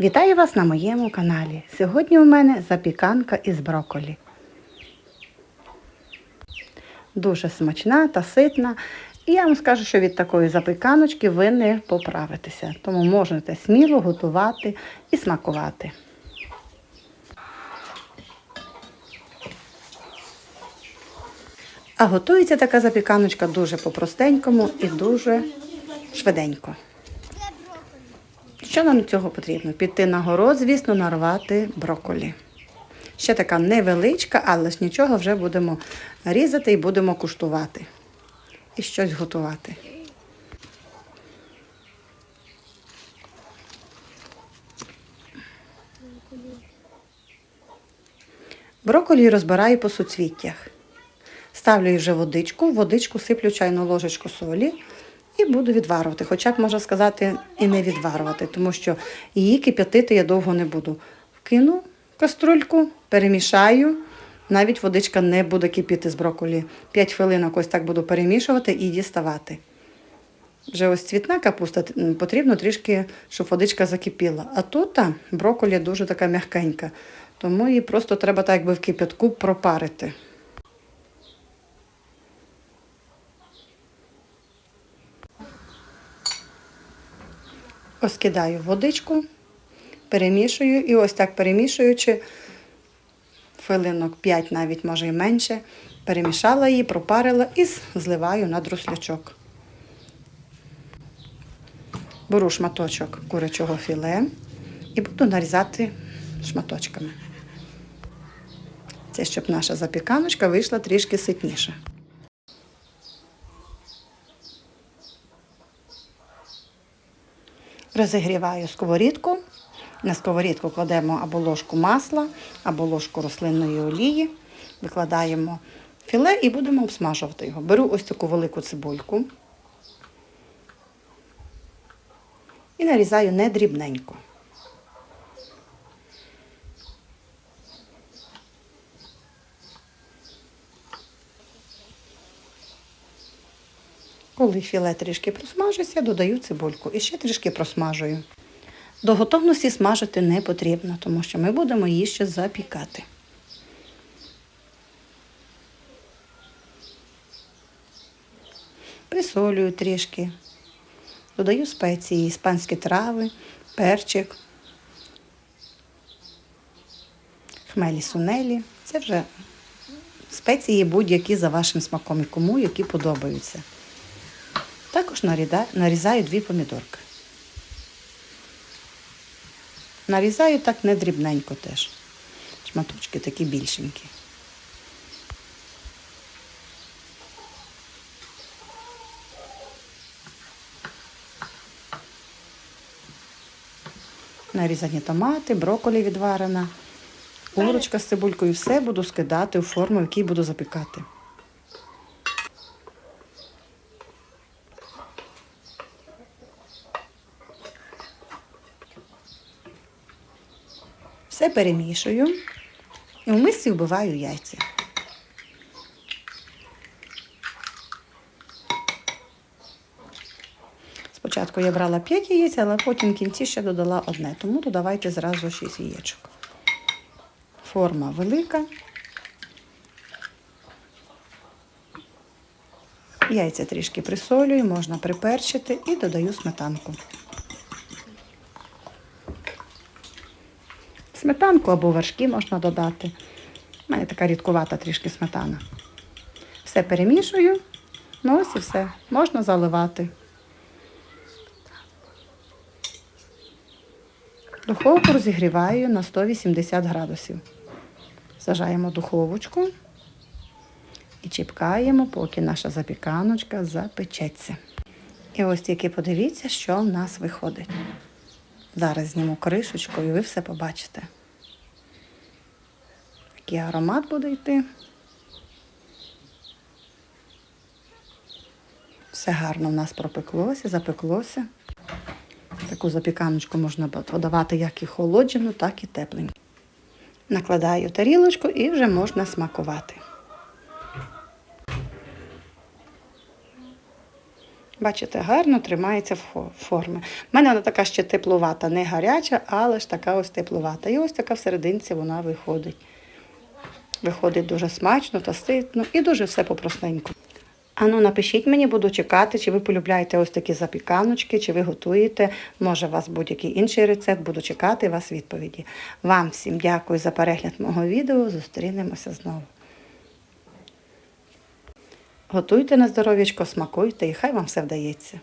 Вітаю вас на моєму каналі. Сьогодні у мене запіканка із брокколі. Дуже смачна та ситна. І я вам скажу, що від такої запіканочки ви не поправитеся. Тому можете сміло готувати і смакувати. А готується така запіканочка дуже по-простенькому і дуже швиденько. Що нам цього потрібно? Піти на город, звісно, нарвати брокколі. Ще така невеличка, але ж нічого вже будемо різати і будемо куштувати. І щось готувати. Брокколі розбираю по суцвіттях. Ставлю вже водичку, в водичку сиплю чайну ложечку солі буду відварювати. Хоча б можна сказати і не відварювати, тому що її кип'ятити я довго не буду. Вкину каструльку, перемішаю. Навіть водичка не буде кипіти з брокколі. 5 хвилин ось так буду перемішувати і діставати. Вже ось цвітна капуста потрібно трішки, щоб водичка закипіла. А тут брокколі дуже така м'якенька, тому її просто треба так якби в кип'ятку пропарити. Ось кидаю водичку, перемішую і ось так перемішуючи, хвилинок 5 навіть може і менше, перемішала її, пропарила і зливаю на друслячок. Беру шматочок курячого філе і буду нарізати шматочками. Це щоб наша запіканочка вийшла трішки ситніше. Розігріваю сковорідку. На сковорідку кладемо або ложку масла, або ложку рослинної олії. Викладаємо філе і будемо обсмажувати його. Беру ось таку велику цибульку і нарізаю не дрібненько. Коли філе трішки просмажиться, додаю цибульку і ще трішки просмажую. До готовності смажити не потрібно, тому що ми будемо її ще запікати. Присолюю трішки, додаю спеції, іспанські трави, перчик, хмелі сунелі. Це вже спеції будь-які за вашим смаком і кому які подобаються. Також нарізаю дві помідорки. Нарізаю так не дрібненько теж. Шматочки такі більшенькі. Нарізані томати, брокколі відварена, курочка з цибулькою. Все буду скидати у форму, в якій буду запікати. Все перемішую і в мисці вбиваю яйця. Спочатку я брала 5 яєць, але потім в кінці ще додала одне, тому додавайте зразу 6 яєчок. Форма велика. Яйця трішки присолюю, можна приперчити і додаю сметанку. Сметанку або вершки можна додати. У мене така рідкувата трішки сметана. Все перемішую. Ну ось і все. Можна заливати. Духовку розігріваю на 180 градусів. Сажаємо духовочку і чіпкаємо, поки наша запіканочка запечеться. І ось тільки подивіться, що в нас виходить. Зараз зніму кришечку і ви все побачите. Який аромат буде йти. Все гарно в нас пропеклося, запеклося. Таку запіканочку можна подавати як і холоджену, так і тепленьку. Накладаю тарілочку і вже можна смакувати. Бачите, гарно тримається в форми. У мене вона така ще теплувата, не гаряча, але ж така ось теплувата. І ось така всерединці вона виходить. Виходить дуже смачно та ситно і дуже все попростеньку. Ану, напишіть мені, буду чекати, чи ви полюбляєте ось такі запіканочки, чи ви готуєте. Може, у вас будь-який інший рецепт, буду чекати вас відповіді. Вам всім дякую за перегляд мого відео. Зустрінемося знову. Готуйте на здоров'ячко, смакуйте і хай вам все вдається.